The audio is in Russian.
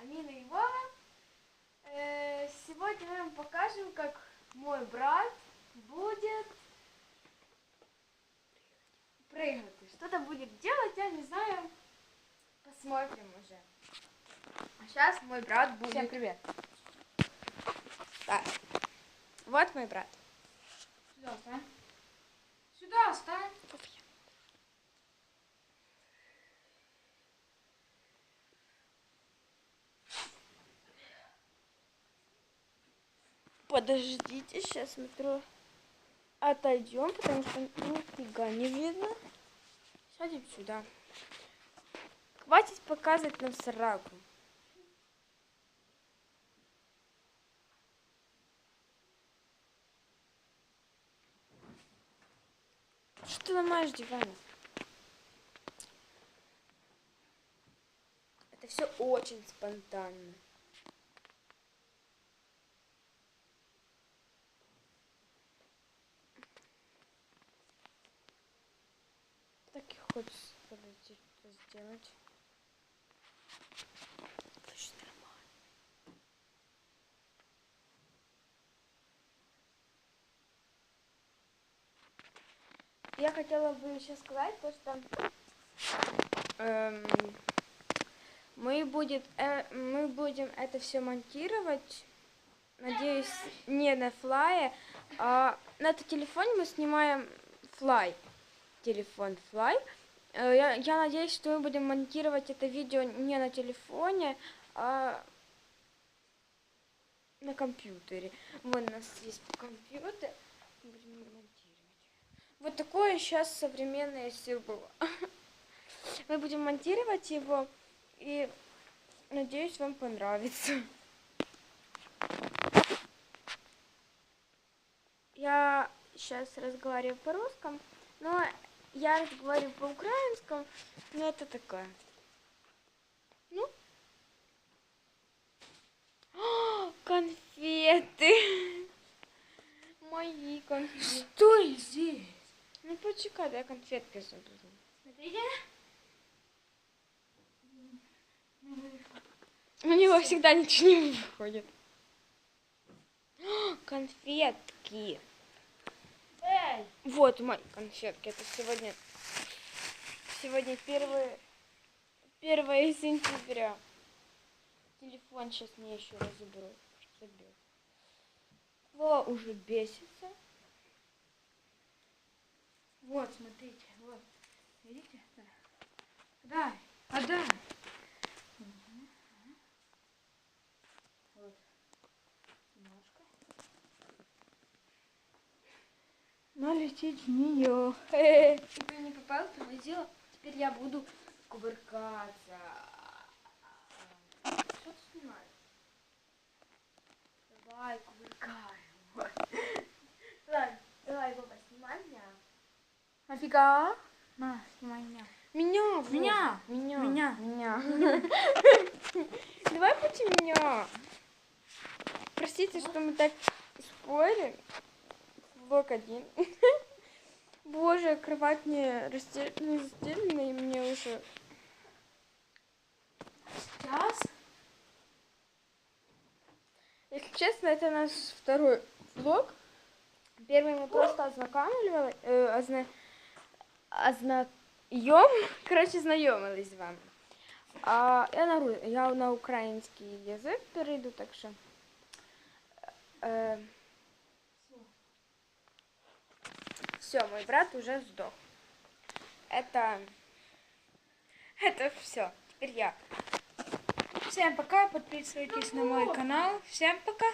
Амина и Вова. Э, Сегодня мы вам покажем, как мой брат будет прыгать. Что-то будет делать, я не знаю. Посмотрим уже. А сейчас мой брат будет... Всем привет. Так. Вот мой брат. Сюда Подождите, сейчас метро отойдем, потому что нифига не видно. Сядем сюда. Хватит показывать нам сраку. Что ты ломаешь диван? Это все очень спонтанно. Хочется подойти, что сделать. Точно нормально. Я хотела бы еще сказать, то, что эм, мы, будет, э, мы будем это все монтировать, надеюсь, не на флае, а на этот телефон мы снимаем флай телефон Fly. Э, Я, я надеюсь, что мы будем монтировать это видео не на телефоне, а на компьютере. Вон у нас есть компьютер. Будем монтировать. Вот такое сейчас современное все было. Мы будем монтировать его и надеюсь, вам понравится. Я сейчас разговариваю по-русскому, но я разговариваю по-украинскому, но это такое. Ну? О, конфеты! Мои конфеты. Что здесь? Ну почекай, да я конфетки заберу. Смотрите. У него всегда ничего не выходит. О, конфетки. Вот мои конфетки. Это сегодня... Сегодня первое... Первое сентября. Телефон сейчас мне еще разобру. Забил. Во, уже бесится. Вот, смотрите, вот. Видите? Да. Дай, отдай. Налететь в нее. Теперь не попал, повозила. Теперь я буду кувыркаться. Что ты снимаешь? Давай, кувыркаем. Ладно, давай, Вова, снимай меня. Нафига? На, снимай меня. Меня. Меня. меня, Меня. меня. Давай пути меня. Простите, что мы так спорим. Влог один. Боже, кровать не не застелена, и мне уже... Сейчас? Если честно, это наш второй влог. Первый мы просто ознакомливали, э, озна... ознаем, короче, знайомились з вами. А я на, я на український язик перейду, так що... Э, все, мой брат уже сдох. Это... Это все. Теперь я. Всем пока, подписывайтесь на мой канал. Всем пока.